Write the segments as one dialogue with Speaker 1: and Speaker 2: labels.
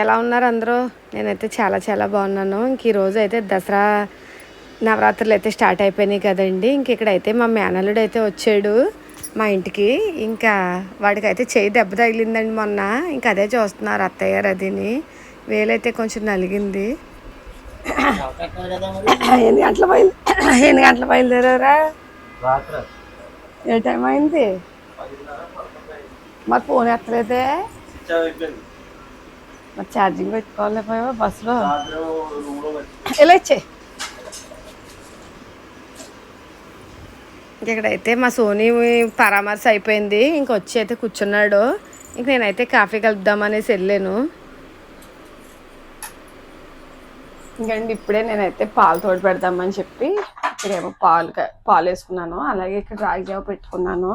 Speaker 1: ఎలా ఉన్నారు అందరూ? నేనైతే చాలా చాలా బాగున్నాను. ఇంక ఈరోజు అయితే దసరా నవరాత్రులు అయితే స్టార్ట్ అయిపోయినాయి కదండి. ఇంక ఇక్కడైతే మా మేనల్లుడు అయితే వచ్చాడు మా ఇంటికి. ఇంకా వాడికి అయితే చేయి దెబ్బ తగిలిందండి మొన్న. ఇంకా అదే చూస్తున్నారు అత్తయ్య అదిని వేలైతే కొంచెం నలిగింది. ఎన్ని గంటల బయలు ఎన్ని గంటల బయలుదేరారా ఏ టైం అయింది? మరి ఫోన్ ఎత్తలేదే? మరి ఛార్జింగ్ పెట్టుకోలేకపోయావా బస్సులో
Speaker 2: రాత్రి రూమ్లో? వచ్చి
Speaker 1: ఇలా ఇచ్చే ఇక్కడైతే మా సోనీ పరామర్శ అయిపోయింది ఇంక వచ్చి అయితే కూర్చున్నాడు. ఇంక నేనైతే కాఫీ కలుపుదామనేసి వెళ్ళాను. ఇంకండి ఇప్పుడే నేనైతే పాలు తోడు పెడదామని చెప్పి ఇక్కడేమో పాలు పాలు వేసుకున్నాను. అలాగే ఇక్కడ రాగి జావ పెట్టుకున్నాను.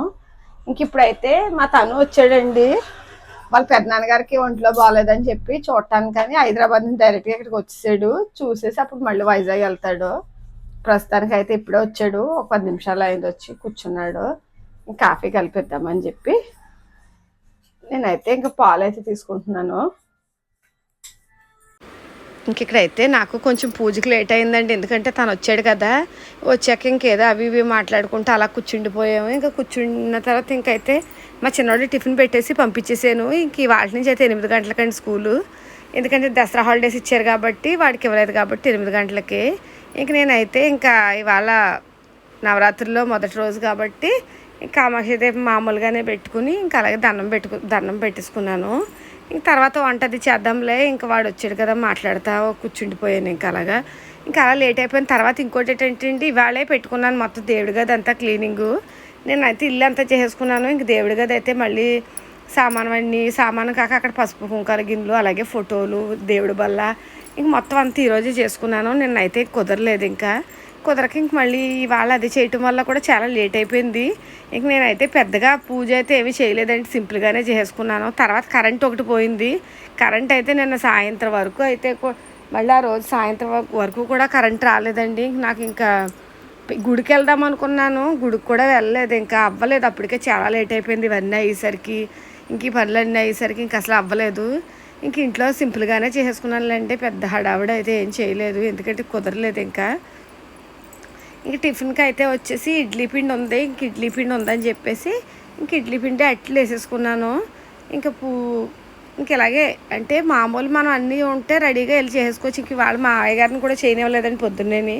Speaker 1: ఇంక ఇప్పుడైతే మా తను వచ్చాడండి. వాళ్ళ పెద్దనాన్నగారికి ఒంట్లో బాగాలేదని చెప్పి చూడటానికని హైదరాబాద్ నుంచి డైరెక్ట్గా ఇక్కడికి వచ్చేసాడు. చూసేసి అప్పుడు మళ్ళీ వైజాగ్ వెళ్తాడు. ప్రస్తుతానికి అయితే ఇప్పుడే వచ్చాడు. ఒక పది నిమిషాలు అయింది వచ్చి కూర్చున్నాడు. కాఫీ కలిపిద్దామని చెప్పి. నేనైతే ఇంకా పాలు అయితే తీసుకుంటున్నాను. ఇంక ఇక్కడైతే నాకు కొంచెం పూజకి లేట్ అయిందండి. ఎందుకంటే తను వచ్చాడు కదా. వచ్చాక ఇంకేదో అవి ఇవి మాట్లాడుకుంటూ అలా కూర్చుండిపోయాము. ఇంకా కూర్చున్న తర్వాత ఇంకైతే మా చిన్నోడు టిఫిన్ పెట్టేసి పంపించేసాను. ఇంక వాటి నుంచి అయితే ఎనిమిది గంటలకండి స్కూలు. ఎందుకంటే దసరా హాలిడేస్ ఇచ్చారు కాబట్టి వాడికి ఇవ్వలేదు కాబట్టి ఎనిమిది గంటలకి. ఇంక నేనైతే ఇంకా ఇవాళ నవరాత్రుల్లో మొదటి రోజు కాబట్టి ఇంకా కామాక్షి దేవి మామూలుగానే పెట్టుకుని ఇంకా అలాగే దండం పెట్టుకు దండం పెట్టేసుకున్నాను. ఇంక తర్వాత వంటది చేద్దాంలే. ఇంకా వాడు వచ్చాడు కదా మాట్లాడతా కూర్చుండిపోయాను ఇంకా అలాగా. ఇంకా అలా లేట్ అయిపోయిన తర్వాత ఇంకోటి ఏంటంటే ఇవాళే పెట్టుకున్నాను మొత్తం దేవుడి గది అంతా క్లీనింగు. నేను అయితే ఇల్లు అంతా చేసుకున్నాను ఇంక దేవుడి గది అయితే మళ్ళీ సామాను అన్నీ సామాను కాక అక్కడ పసుపు కుంకాల గిన్నెలు అలాగే ఫోటోలు దేవుడి బల్ల. ఇంక మొత్తం అంతా ఈరోజే చేసుకున్నాను. నిన్నైతే కుదరలేదు ఇంకా. కుదరక ఇంక మళ్ళీ ఇవాళ అది చేయటం వల్ల కూడా చాలా లేట్ అయిపోయింది. ఇంక నేనైతే పెద్దగా పూజ అయితే ఏమీ చేయలేదండి. సింపుల్గానే చేసుకున్నాను. తర్వాత కరెంట్ ఒకటి పోయింది. కరెంట్ అయితే నిన్న సాయంత్రం వరకు అయితే మళ్ళీ ఆ రోజు సాయంత్రం వరకు- వరకు కూడా కరెంట్ రాలేదండి. నాకు ఇంకా గుడికి వెళ్దాం అనుకున్నాను. గుడికి కూడా వెళ్ళలేదు. ఇంకా అవ్వలేదు. అప్పటికే చాలా లేట్ అయిపోయింది. ఇవన్నీ అయ్యేసరికి ఇంక ఈ పనులన్నీ అయ్యేసరికి ఇంక అసలు అవ్వలేదు. ఇంక ఇంట్లో సింపుల్గానే చేసుకున్నానులేండి. పెద్ద హడావిడ అయితే ఏం చేయలేదు. ఎందుకంటే కుదరలేదు ఇంకా. ఇంక టిఫిన్కి అయితే వచ్చేసి ఇడ్లీ పిండి ఉంది. ఇంక ఇడ్లీ పిండి ఉందని చెప్పేసి ఇంక ఇడ్లీ పిండి అట్లు వేసేసుకున్నాను. ఇంకా పూ ఇంక ఇలాగే అంటే మామూలు మనం అన్నీ ఉంటే రెడీగా వెళ్ళి చేసుకోవచ్చు ఇంక వాళ్ళు మా అయ్యగారిని కూడా చేయనివ్వలేదండి పొద్దున్నేని.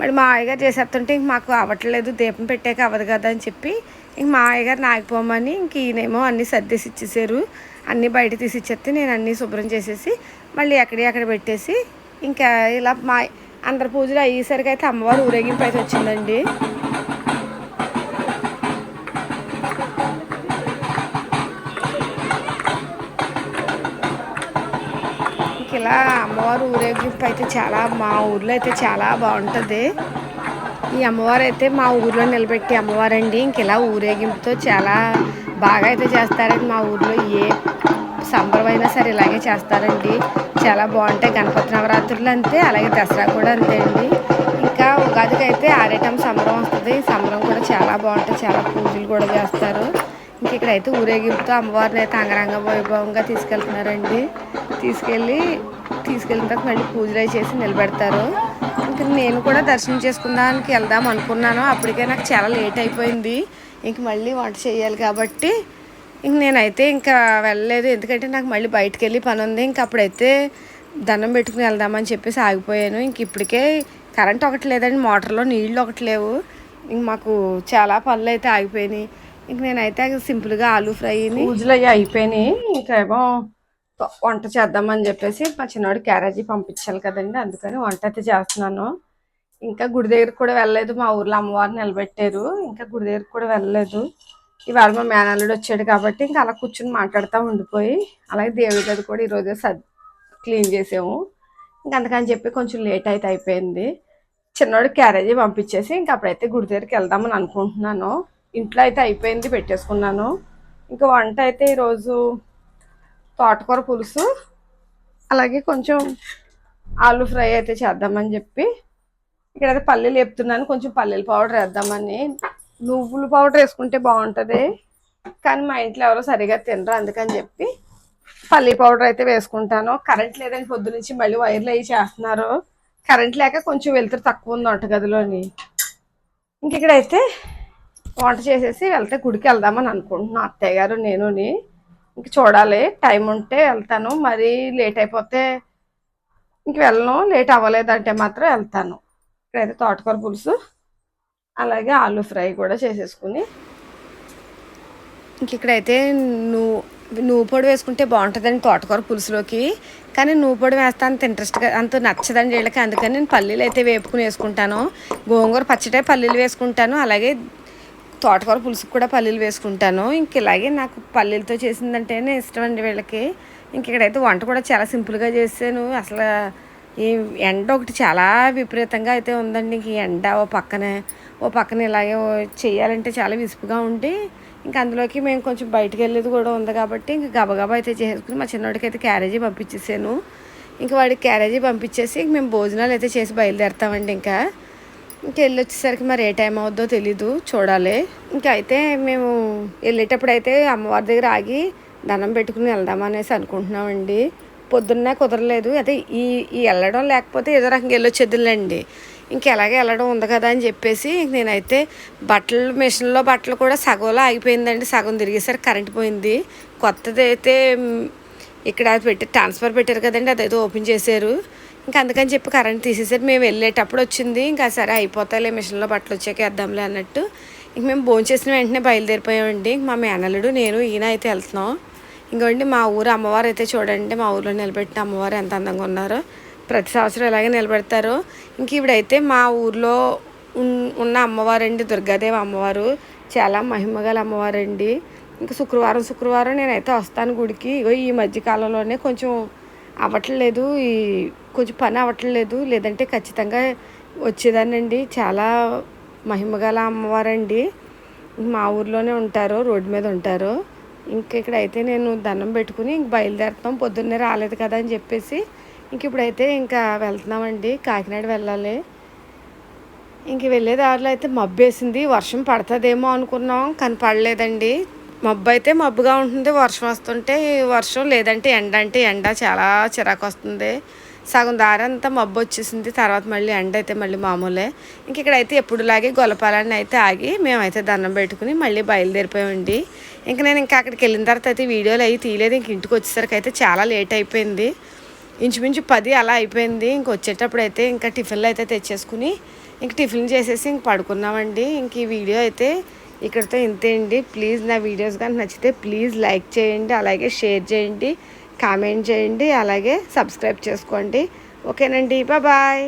Speaker 1: మరి మా అయ్యగారు చేసేస్తుంటే ఇంక మాకు అవ్వట్లేదు దీపం పెట్టాక అవ్వదు కదా అని చెప్పి ఇంక మా అయ్యగారు నాగిపోమని ఇంక ఈయనేమో అన్నీ సర్దేసి ఇచ్చేసారు. అన్నీ బయట తీసి ఇచ్చేస్తే నేను అన్నీ శుభ్రం చేసేసి మళ్ళీ ఎక్కడి అక్కడ పెట్టేసి ఇంకా ఇలా మా అందరి పూజలు అయ్యేసరికి అయితే అమ్మవారు ఊరేగింపు అయితే వచ్చిందండి. ఇలా అమ్మవారు ఊరేగింపు అయితే చాలా మా ఊర్లో అయితే చాలా బాగుంటుంది. ఈ అమ్మవారు అయితే మా ఊర్లో నిలబెట్టి అమ్మవారండి. ఇంక ఇలా ఊరేగింపుతో చాలా బాగా అయితే చేస్తారండి మా ఊర్లో. ఏ సంబరమైనా సరే ఇలాగే చేస్తారండి. చాలా బాగుంటాయి. గణపతి నవరాత్రులు అంతే అలాగే దసరా కూడా అంతే అండి. ఇంకా ఉగాదికి అయితే ఆరేటం సంబరం వస్తుంది. ఈ సంబరం కూడా చాలా బాగుంటుంది చాలా పూజలు కూడా చేస్తారు. ఇంక ఇక్కడైతే ఊరేగింపుతో అమ్మవారిని అయితే అంగరంగ వైభవంగా తీసుకెళ్తున్నారండి. తీసుకెళ్ళి తీసుకెళ్ళిన తర్వాత మళ్ళీ పూజలు చేసి నిలబెడతారు. ఇంకా నేను కూడా దర్శనం చేసుకుందానికి వెళ్దాం అనుకున్నాను. అప్పటికే నాకు చాలా లేట్ అయిపోయింది. ఇంక మళ్ళీ వంట చేయాలి కాబట్టి ఇంక నేనైతే ఇంకా వెళ్ళలేదు. ఎందుకంటే నాకు మళ్ళీ బయటకు వెళ్ళి పని ఉంది ఇంక అప్పుడైతే దండం పెట్టుకుని వెళ్దామని చెప్పేసి ఆగిపోయాను. ఇంక ఇప్పటికే కరెంట్ ఒకటి లేదండి. మోటార్లో నీళ్ళు ఒకటి లేవు. ఇంక మాకు చాలా పనులు అయితే ఆగిపోయినాయి. ఇంక నేనైతే సింపుల్గా ఆలు ఫ్రై పూజలు అవి అయిపోయినాయి. ఇంకా ఏమో వంట చేద్దామని చెప్పేసి మా చిన్నవాడు క్యారేజీ పంపించాలి కదండి. అందుకని వంట అయితే చేస్తున్నాను. ఇంకా గుడి దగ్గరికి కూడా వెళ్ళలేదు. మా ఊర్లో అమ్మవారిని నిలబెట్టారు. ఇంకా గుడి దగ్గరికి కూడా వెళ్ళలేదు. ఇవాళ మా మేనల్లుడు వచ్చాడు కాబట్టి ఇంకా అలా కూర్చుని మాట్లాడుతూ ఉండిపోయి అలాగే దేవుడి గది కూడా ఈరోజు సద్ క్లీన్ చేసాము. ఇంకా అందుకని చెప్పి కొంచెం లేట్ అయితే అయిపోయింది. చిన్నోడు క్యారేజీ పంపించేసి ఇంకా అప్పుడైతే గుడి దగ్గరికి వెళ్దామని అనుకుంటున్నాను. ఇంట్లో అయితే అయిపోయింది పెట్టేసుకున్నాను. ఇంకా వంట అయితే ఈరోజు తోటకూర పులుసు అలాగే కొంచెం ఆలు ఫ్రై అయితే చేద్దామని చెప్పి. ఇక్కడైతే పల్లీలు వేపుతున్నాను కొంచెం పల్లీల పౌడర్ వేద్దామని. నువ్వులు పౌడర్ వేసుకుంటే బాగుంటుంది. కానీ మా ఇంట్లో ఎవరో సరిగా తినరు అందుకని చెప్పి పల్లి పౌడర్ అయితే వేసుకుంటాను. కరెంట్ లేదని పొద్దు నుంచి మళ్ళీ వైర్లు అవి చేస్తున్నారు. కరెంట్ లేక కొంచెం వెళ్తారు తక్కువ ఉంది వంటగదిలోని ఇంక ఇక్కడైతే వంట చేసేసి వెళ్తే గుడికి వెళ్దామని అనుకుంటున్నాను అత్తయ్య గారు నేనుని. ఇంక చూడాలి టైం ఉంటే వెళ్తాను. మరీ లేట్ అయిపోతే ఇంక వెళ్ళను. లేట్ అవ్వలేదంటే మాత్రం వెళ్తాను. ఇక్కడైతే తోటకూర పులుసు. అలాగే ఆలు ఫ్రై కూడా చేసేసుకుని. ఇంక ఇక్కడైతే నువ్వు నువ్వు పొడి వేసుకుంటే బాగుంటుందండి తోటకూర పులుసులోకి. కానీ నువ్వు పొడి వేస్తే అంత ఇంట్రెస్ట్గా అంత నచ్చదండి వీళ్ళకి. అందుకని నేను పల్లీలు అయితే వేపుకుని వేసుకుంటాను. గోంగూర పచ్చడే పల్లీలు వేసుకుంటాను. అలాగే తోటకూర పులుసుకు కూడా పల్లీలు వేసుకుంటాను. ఇంక ఇలాగే నాకు పల్లీలతో చేసిందంటేనే ఇష్టం అండి వీళ్ళకి. ఇంక ఇక్కడైతే వంట కూడా చాలా సింపుల్గా చేసాను. అసలు ఈ ఎండ ఒకటి చాలా విపరీతంగా అయితే ఉందండి. ఇంక ఈ ఎండ పక్కనే ఓ పక్కన ఇలాగే చేయాలంటే చాలా విసుపుగా ఉండి ఇంకా అందులోకి మేము కొంచెం బయటకు వెళ్ళేది కూడా ఉంది కాబట్టి ఇంక గబగబా అయితే చేసుకుని మా చిన్నోడికి అయితే క్యారేజీ పంపించేసాను. ఇంకా వాడికి క్యారేజీ పంపించేసి ఇంక మేము భోజనాలు అయితే చేసి బయలుదేరుతామండి ఇంకా. ఇంకా వెళ్ళి వచ్చేసరికి మరి ఏ టైం అవుద్దో తెలీదు చూడాలి. ఇంకా అయితే మేము వెళ్ళేటప్పుడు అయితే అమ్మవారి దగ్గర ఆగి దండం పెట్టుకుని వెళ్దామనేసి అనుకుంటున్నామండి. పొద్దున్నే కుదరలేదు. అదే ఈ ఈ వెళ్ళడం లేకపోతే ఏదో రకంగా వెళ్ళొచ్చేదిలేండి ఇంకెలాగే వెళ్ళడం ఉంది కదా అని చెప్పేసి నేనైతే బట్టలు మిషన్లో బట్టలు కూడా సగంలో ఆగిపోయిందండి. సగం తిరిగేసరికి కరెంట్ పోయింది. కొత్తది అయితే ఇక్కడ అది పెట్టి ట్రాన్స్ఫర్ పెట్టారు కదండి. అదైతే ఓపెన్ చేశారు. ఇంకా అందుకని చెప్పి కరెంట్ తీసేసారు. మేము వెళ్ళేటప్పుడు వచ్చింది. ఇంకా సరే అయిపోతాయిలే మిషన్లో బట్టలు వచ్చాక వేద్దాంలే అన్నట్టు. ఇంక మేము భోంచేసిన వెంటనే బయలుదేరిపోయామండి. మా మేనల్లుడు నేను ఈయన అయితే వెళ్తున్నాం. ఇంకోండి మా ఊరు అమ్మవారు అయితే చూడండి. మా ఊర్లో నిలబెట్టిన అమ్మవారు ఎంత అందంగా ఉన్నారో. ప్రతి సంవత్సరం ఇలాగే నిలబెడతారు. ఇంక ఇవిడైతే మా ఊర్లో ఉన్న అమ్మవారండి దుర్గాదేవి అమ్మవారు. చాలా మహిమగల అమ్మవారండి. ఇంకా శుక్రవారం శుక్రవారం నేనైతే వస్తాను గుడికి. ఇగో ఈ మధ్యకాలంలోనే కొంచెం అవ్వట్లేదు ఈ కొంచెం పని అవ్వట్లేదు లేదంటే ఖచ్చితంగా వచ్చేదానండి చాలా మహిమగల అమ్మవారండి. మా ఊర్లోనే ఉంటారు రోడ్డు మీద ఉంటారు. ఇంక ఇక్కడైతే నేను దండం పెట్టుకుని ఇంక బయలుదేరుతాం. పొద్దున్నే రాలేదు కదా అని చెప్పేసి ఇంక ఇప్పుడైతే ఇంకా వెళ్తున్నామండి కాకినాడ వెళ్ళాలి. ఇంక వెళ్ళే దారిలో అయితే మబ్బు వేసింది వర్షం పడుతుందేమో అనుకున్నాం కానీ పడలేదండి. మబ్బు అయితే మబ్బుగా ఉంటుంది వర్షం వస్తుంటే వర్షం లేదంటే ఎండ అంటే ఎండ చాలా చిరాకు వస్తుంది. సగం దారి అంతా మబ్బు వచ్చేసింది తర్వాత మళ్ళీ ఎండ అయితే మళ్ళీ మామూలే. ఇంక ఇక్కడైతే ఎప్పుడులాగే గొలపాలని అయితే ఆగి మేమైతే దండం పెట్టుకుని మళ్ళీ బయలుదేరిపోయామండి. ఇంక నేను ఇంకా అక్కడికి వెళ్ళిన తర్వాత అయితే వీడియోలు అవి తీయలేదు ఇంక ఇంటికి వచ్చేసరికి అయితే చాలా లేట్ అయిపోయింది. ఇంచుమించు పది అలా అయిపోయింది. ఇంక వచ్చేటప్పుడు అయితే ఇంకా టిఫిన్లు అయితే తెచ్చేసుకుని ఇంక టిఫిన్ చేసేసి ఇంక పడుకున్నామండి. ఇంక ఈ వీడియో అయితే ఇక్కడితో ఇంతే అండి ప్లీజ్ నా వీడియోస్ కానీ నచ్చితే ప్లీజ్ లైక్ చేయండి అలాగే షేర్ చేయండి కామెంట్ చేయండి అలాగే సబ్స్క్రైబ్ చేసుకోండి. ఓకేనండి. బాయ్.